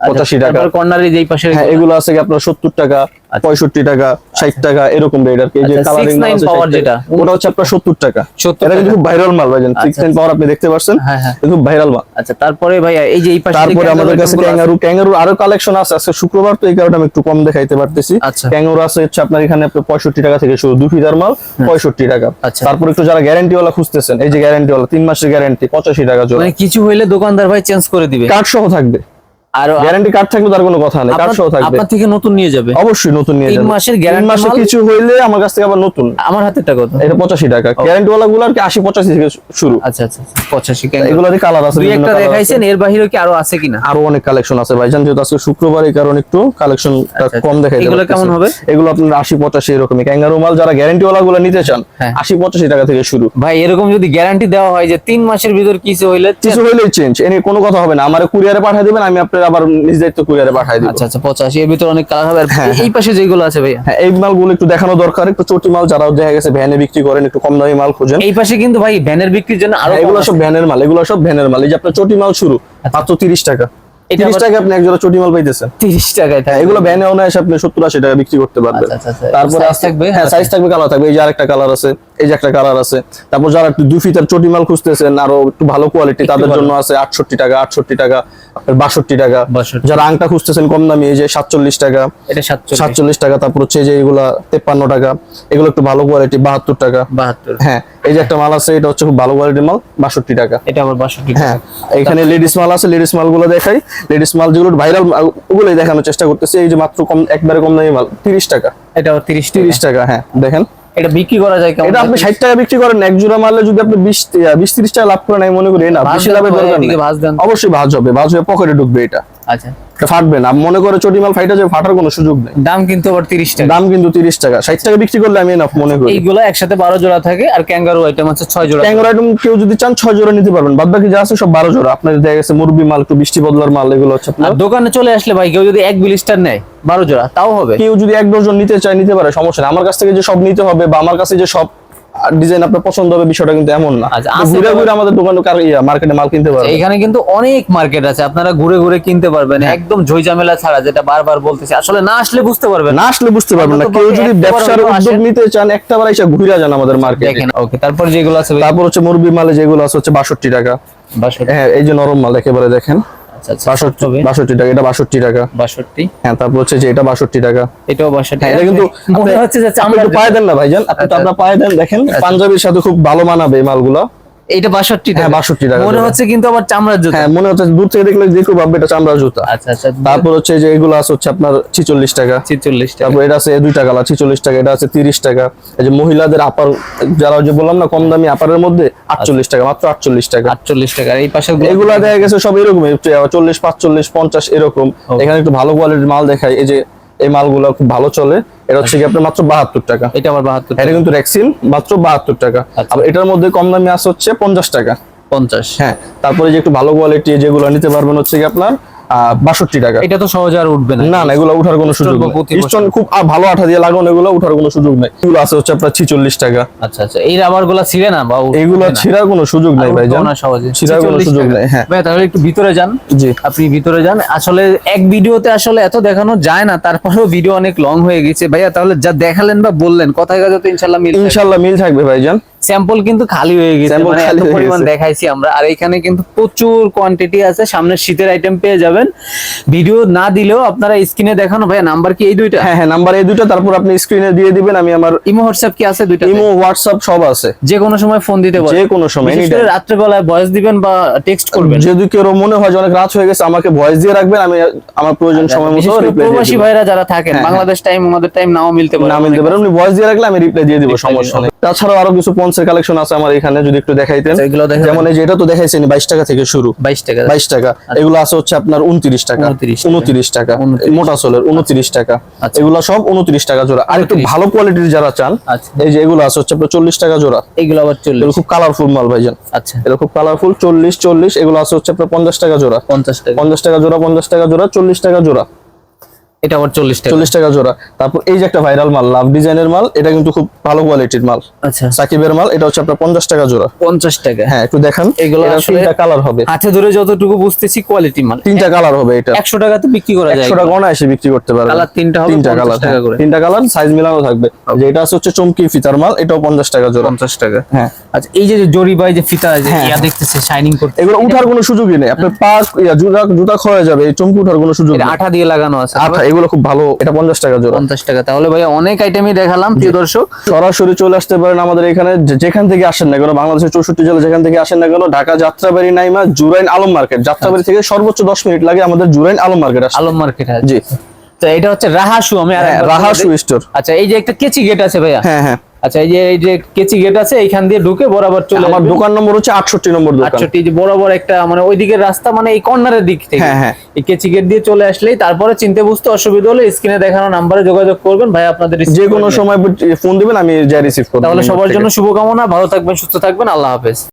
পঁচাশি টাকা। কর্নারে যেই পাশে হ্যাঁ এগুলো আছে। কি আপনার সত্তর টাকা পঁয়ষট্টি টাকা ষাট টাকা এরকম রেট আর কি। যে আচ্ছা, কালারিং 69 যেটা। ওটা হচ্ছে আপনার সত্তর টাকা। এটা কিন্তু খুব ভাইরাল মাল ভাইজান সিক্স নাইন পাওয়ার আপনি দেখতে পাচ্ছেন হ্যাঁ, হ্যাঁ। খুব ভাইরাল মাল। আচ্ছা তারপরে ভাই এই যে এই পাশে তারপরে আমাদের কাছে item গুলো আছে। ক্যাঙ্গারু ক্যাঙ্গারু আরও কালেকশন আছে। আজকে শুক্রবার তো এই কারণে আমি একটু কম দেখাইতে পারতেছি। আচ্ছা। ক্যাঙ্গারু আছে হচ্ছে আপনার এখানে আপনার পঁয়ষট্টি টাকা থেকে শুরু দু ফিটার মাল পঁয়ষট্টি টাকা। আচ্ছা। তারপর একটু যারা গ্যারান্টি ওয়ালা খুঁজতেছেন এই যে গ্যারান্টি ওয়ালা তিন মাসের গ্যারান্টি পঁচাশি টাকা জোড়া। মানে কিছু হইলে দোকানদার ভাই চেঞ্জ করে দিবে। কার্ড সহ থাকবে। আর গ্যারান্টি কার্ড থাকবে তার কোনো কথা নেই কার্ড সহ থাকবে। আপনার থেকে নতুন নিয়ে যাবে। অবশ্যই নতুন নিয়ে যাবে। মাসের guarantee মাসে কিছু হইলে আমার কাছ থেকে আবার নতুন। আমার হাতেরটা কত এটা পঁচাশি টাকা। গ্যারান্টি ওয়ালা গুলো আর কি আশি পঁচাশি থেকে শুরু। আচ্ছা আচ্ছা পঁচাশি ক্যাঙ্গারু এগুলোরই কালার আছে দুই একটা দেখাইছেন এর কি আরও আছে কিনা? আরও অনেক কালেকশন আছে ভাইজান যেহেতু আজকে শুক্রবার এই কারণে একটু কালেকশন আচ্ছা, কম দেখাই এগুলো কেমন হবে? এগুলো আপনার আশি পঁচাশি এরকমই। ক্যাঙ্গারু মাল যারা গ্যারান্টি ওয়ালা গুলো নিতে চান হ্যাঁ। আশি পঁচাশি টাকা থেকে শুরু। ভাই এরকম যদি গ্যারান্টি দেওয়া হয় যে তিন মাসের ভিতর কিছু হইলে কিছু হইলেই চেঞ্জ এনে কোনো কথা হবে না। আমার কুরিয়ারে পাঠিয়ে দিবেন আমি আপনার আবার নিজ দায়িত্ব কুরিয়ারে পাঠাই দিব। আচ্ছা আচ্ছা পঁচাশি। এর ভিতর অনেক কালার হবে। আর হ্যাঁ, এই পাশে যেগুলো আছে ভাইয়া? হ্যাঁ এই মালগুলো একটু দেখানো দরকার। একটু চটি মাল যারা দেখা গেছে ভ্যানে বিক্রি করেন একটু কম দামি মাল খুঁজেন। এই পাশে কিন্তু ভাই ভ্যানের বিক্রির জন্য আরও হ্যাঁ, এগুলো সব ভ্যানের মাল এগুলো সব ভ্যানের মাল। এই যে আপনার চটি মাল শুরু মাত্র তিরিশ টাকা। এটা তিরিশ আবার- টাকা আপনি এক জোড়া চটি পাইতেছেন। তিরিশ টাকায় হ্যাঁ এগুলো ভ্যানে অনায়াসে আপনি সত্তর আশি টাকা বিক্রি করতে পারবেন। আচ্ছা, আচ্ছা, আচ্ছা। তারপরে Size থাকবে? হ্যাঁ সাইজ থাকবে কালার থাকবে। এই যে আরেকটা কালার আছে এই যে একটা কালার আছে। তারপর যারা একটু দুই ফিতার চটি খুঁজতেছেন আরও একটু ভালো কোয়ালিটি তাদের। জন্য আছে আটষট্টি টাকা আটষট্টি টাকা বাষট্টি টাকা। যারা আংটা খুঁজতেছেন কম দামি এই যে সাতচল্লিশ টাকা। এটা সাতচল্লিশ। সাতচল্লিশ টাকা তারপর হচ্ছে যে এগুলা তেপ্পান্ন টাকা। এগুলো একটু ভালো কোয়ালিটি বাহাত্তর টাকা। বাহাত্তর। হ্যাঁ এই যে একটা মাল আছে এটা হচ্ছে খুব ভালো কোয়ালিটির মাল বাষট্টি টাকা। এটা আবার বাষট্টি হ্যাঁ এখানে লেডিস মাল আছে লেডিস মালগুলো দেখাই। লেডিস মাল যেগুলো ভাইরাল ওগুলোই দেখানোর চেষ্টা করতেছি। এই যে মাত্র কম একবারে কম দামি মাল তিরিশ টাকা। এটা আবার তিরিশ তিরিশ টাকা হ্যাঁ দেখেন। এটা বিক্রি করা যায় কেমন? এটা আপনি ষাট টাকা বিক্রি করেন এক জোড়া মারলে যদি আপনি বিশ বিশ তিরিশ টাকা লাভ করেন আমি মনে করি না বেশি লাভের দরকার নেই। অবশ্যই ভাজ হবে ভাজ হয়ে পকেটে ঢুকবে এটা। আচ্ছা। ফাটবে না। মনে করে চটি মাল ফাইটা যাবে ফাটার কোনো সুযোগ নেই। দাম কিন্তু আবার তিরিশ টাকা। দাম কিন্তু তিরিশ টাকা। ষাট টাকা বিক্রি করলে আমি এনাফ মনে করি। এইগুলো একসাথে বারো জোড়া থাকে আর ক্যাঙ্গারু আইটেম আছে ছয় জোড়া। ট্যাঙ্গর আইটেম কেউ যদি চান ছয় জোড়া নিতে পারবেন। বাদ বাকি যা আছে সব বারো জোড়া। আপনার দেখা গেছে মুরবি মাল একটু বৃষ্টি বদলার মাল এগুলো হচ্ছে আপনার। দোকানে চলে আসলে ভাই কেউ যদি এক বিলিস্টার নেয় বারো জোড়া তাও হবে। কেউ যদি এক ডজন নিতে চায় নিতে পারে সমস্যা নেই। আমার কাছ থেকে যে সব নিতে হবে বা আমার কাছে যে সব ডিজাইন আপনার পছন্দ হবে বিষয়টা কিন্তু এমন না। আচ্ছা, ঘুরে ঘুরে আমাদের দোকানে মার্কেটে মাল কিনতে পারবেন এখানে কিন্তু অনেক মার্কেট আছে আপনারা ঘুরে ঘুরে কিনতে পারবেন একদম ঝই ঝামেলা ছাড়া যেটা বারবার বলতেছি। আসলে না আসলে বুঝতে পারবেন না। আসলে বুঝতে পারবেন না। কেউ যদি ব্যবসার উদ্যোগ নিতে চান একটা বার এসে ঘুরে যান আমাদের মার্কেটে ওকে তারপর যেগুলো আছে তারপর হচ্ছে মুরবি মালে যেগুলো আছে হচ্ছে বাষট্টি টাকা। বাষট্টি। হ্যাঁ এই যে নরম মাল একেবারে দেখেন। আচ্ছা আচ্ছা। বাষট্টি। টাকা এটা বাষট্টি টাকা। বাষট্টি। হ্যাঁ তারপর হচ্ছে যে এটা বাষট্টি টাকা। এটাও বাষট্টি। হ্যাঁ এটা কিন্তু আপনি- হচ্ছে যে চামড়া পায়ে দেন না ভাইজান। আপনি তো আচ্ছা। আপনার পায়ে দেন দেখেন। পাঞ্জাবির সাথে খুব ভালো মানাবে এই মালগুলো। বাষট্টি হ্যাঁ, 62 টাকা মনে হচ্ছে কিন্তু আবার চামড়ার জুতা। হ্যাঁ মনে হচ্ছে দূর থেকে দেখলে ভাববে এটা চামড়ার জুতা। আচ্ছা আচ্ছা তারপর হচ্ছে যে এগুলো আছে হচ্ছে আপনার ছিচল্লিশ টাকা। ছিচল্লিশ টাকা। তারপর এটা আছে কালার ছিচল্লিশ টাকা এটা আছে টাকা। এই যে মহিলাদের আপার যারা যে বললাম না কম দামি আপারের মধ্যে আটচল্লিশ টাকা মাত্র আটচল্লিশ টাকা। আটচল্লিশ টাকা। এই পাশে এগুলা দেখা গেছে সব এরকমই চল্লিশ পাঁচচল্লিশ পঞ্চাশ এরকম। এখানে একটু ভালো কোয়ালিটির মাল দেখায় এই যে এই মালগুলো খুব ভালো চলে। এটা হচ্ছে কি আপনার মাত্র বাহাত্তর টাকা। এটা আমার বাহাত্তর এটা কিন্তু রেক্সিন মাত্র বাহাত্তর টাকা। আর আবার এটার মধ্যে কম দামি আছে হচ্ছে পঞ্চাশ টাকা। পঞ্চাশ। হ্যাঁ তারপরে যে একটু ভালো কোয়ালিটি যেগুলো নিতে পারবেন হচ্ছে কি আপনার বাষট্টি টাকা। এটা তো সহজে আর উঠবে না। না না এগুলো উঠার কোনো সুযোগ নেই। স্টোন খুব ভালো আঠা দিয়ে লাগানো এগুলো উঠার কোনো সুযোগ নেই। এগুলো আছে হচ্ছে আপনার ছিচল্লিশ টাকা। আচ্ছা আচ্ছা এই রাবারগুলা ছিঁড়ে না বা এগুলো। ছিঁড়ার কোনো সুযোগ নেই ভাই উঠবেও না সহজে। ছিঁড়ার কোনো সুযোগ নেই হ্যাঁ। ভাই তাহলে একটু ভিতরে যান। জি। আপনি ভিতরে যান। আসলে এক ভিডিওতে আসলে এত দেখানো যায় না তারপরেও ভিডিও অনেক লং হয়ে গেছে। ভাইয়া তাহলে যা দেখালেন বা বললেন কথায় কাজে তো ইনশাল্লাহ মিল ইনশাল্লাহ মিল থাকবে ভাইজান। স্যাম্পল কিন্তু খালি হয়ে গেছে মানে খালি এত পরিমাণ দেখাইছি আমরা। আর এখানে কিন্তু প্রচুর কোয়ান্টিটি আছে সামনে শীতের আইটেম পেয়ে যাবেন। ভিডিও না দিলেও আপনারা স্ক্রিনে দেখানো ভাইয়া নাম্বার কি এই দুইটা? হ্যাঁ হ্যাঁ নাম্বার এই দুটো তারপর আপনি স্ক্রিনে দিয়ে দিবেন আমি আমার ইমো হোয়াটসঅ্যাপ কি আছে দুইটা ইমো হোয়াটসঅ্যাপ সব আছে। যে কোনো সময় ফোন দিতে পারেন। যে কোনো সময় anytime। রাত্রেবেলায় ভয়েস দিবেন বা টেক্সট করবেন। যদি কেউ মনে হয় যে অনেক রাত হয়ে গেছে আমাকে ভয়েস দিয়ে রাখবেন আমি আমার প্রয়োজন সময় বিশেষ মতো রিপ্লাই প্রবাসী ভাইরা যারা থাকেন হ্যাঁ, বাংলাদেশ টাইম ওনাদের টাইম নাও মিলতে পারে। না মিলতে পারে আপনি ভয়েস দিয়ে রাখলে আমি রিপ্লাই দিয়ে দিব সমস্যা নেই। তাছাড়াও আরও কিছু পন্সের কালেকশন আছে আমার এখানে যদি একটু দেখাইতেন। আচ্ছা, এগুলো যেমন এই যে এটা তো দেখাইছেন বাইশ টাকা থেকে শুরু। বাইশ টাকা। বাইশ টাকা। এগুলো আছে হচ্ছে আপনার উনত্রিশ টাকা। 29 টাকা। উনত্রিশ টাকা। 29 মোটা সোলের উনত্রিশ টাকা। আচ্ছা। এগুলো সব উনত্রিশ টাকা জোড়া। আর একটু ভালো কোয়ালিটির যারা চান আচ্ছা। এই যে এগুলো আছে হচ্ছে আপনার চল্লিশ টাকা জোড়া। এগুলো আবার চল্লিশ। এগুলো খুব কালারফুল মাল ভাইজান। আচ্ছা। এটা খুব কালারফুল চল্লিশ চল্লিশ। এগুলো আছে হচ্ছে আপনার পঞ্চাশ টাকা জোড়া। পঞ্চাশ টাকা। পঞ্চাশ টাকা জোড়া পঞ্চাশ টাকা জোড়া চল্লিশ টাকা জোড়া। এটা আবার চল্লিশ টাকা। চল্লিশ টাকা জোড়া। তারপর এই যে একটা ভাইরাল মাল লাভ ডিজাইনের মাল এটা কিন্তু খুব ভালো কোয়ালিটির মাল। আচ্ছা। সাকিবের মাল এটা হচ্ছে আপনার পঞ্চাশ টাকা জোড়া। পঞ্চাশ টাকা। হ্যাঁ একটু দেখান। এগুলো আসলে- তিনটা কালার হবে। হাতে ধরে যতটুকু বুঝতেছি কোয়ালিটি মাল। তিনটা কালার হবে এটা। একশো টাকাতে বিক্রি করা যায়। একশো টাকা অনায়াসে বিক্রি করতে পারবে। কালার তিনটা হবে তিনটা 50 কালার। তিনটা কালার সাইজ মিলানো থাকবে। যে এটা আছে হচ্ছে চমকি ফিতার মাল এটাও পঞ্চাশ টাকা জোড়া। পঞ্চাশ টাকা। হ্যাঁ। আচ্ছা এই যে জরি বাই যে ফিতা যে হ্যাঁ, ইয়া দেখতেছে শাইনিং করতে এগুলো উঠার কোনো সুযোগই নেই। আপনার পা জুতা জুতা ক্ষয়ে যাবে এই চমকি উঠার কোনো সুযোগ আঠা দিয়ে লাগানো আছে। আঠা এগুলো খুব ভালো এটা পঞ্চাশ টাকা জোড়া। পঞ্চাশ টাকা। তাহলে ভাই অনেক আইটেমই দেখালাম প্রিয় দর্শক। সরাসরি চলে আসতে পারেন আমাদের এখানে যেখান থেকে আসেন না কেন বাংলাদেশের চৌষট্টি জেলা যেখান থেকে আসেন না কেন ঢাকা যাত্রাবাড়ি নাইমা জুরাইন আলম মার্কেট। যাত্রাবাড়ি থেকে সর্বোচ্চ দশ মিনিট লাগে আমাদের জুরাইন আলম মার্কেট আসে আলম মার্কেট জি। তো এটা হচ্ছে রাহাসু আমি রাহাসু আরেকবার রাহা বলে শু দিই। স্টোর আচ্ছা এই যে একটা কেচি গেট আছে ভাইয়া। হ্যাঁ হ্যাঁ। আচ্ছা এই যে এই যে কেচি গেট আছে এইখান দিয়ে ঢুকে বরাবর চলে আমার দোকান নম্বর হচ্ছে আটষট্টি নম্বর দোকান। আটষট্টি যে বরাবর একটা মানে ওই দিকের রাস্তা মানে এই কর্নারের দিক থেকে। হ্যাঁ, হ্যাঁ। এই কেচি গেট দিয়ে চলে আসলেই তারপরে চিনতে বুঝতে অসুবিধা হলে স্ক্রিনে দেখানো নাম্বারে যোগাযোগ করবেন। ভাই আপনাদের যে কোনো সময় ফোন দিবেন আমি যা রিসিভ করব। তাহলে সবার জন্য শুভকামনা ভালো থাকবেন সুস্থ থাকবেন আল্লাহ হাফেজ।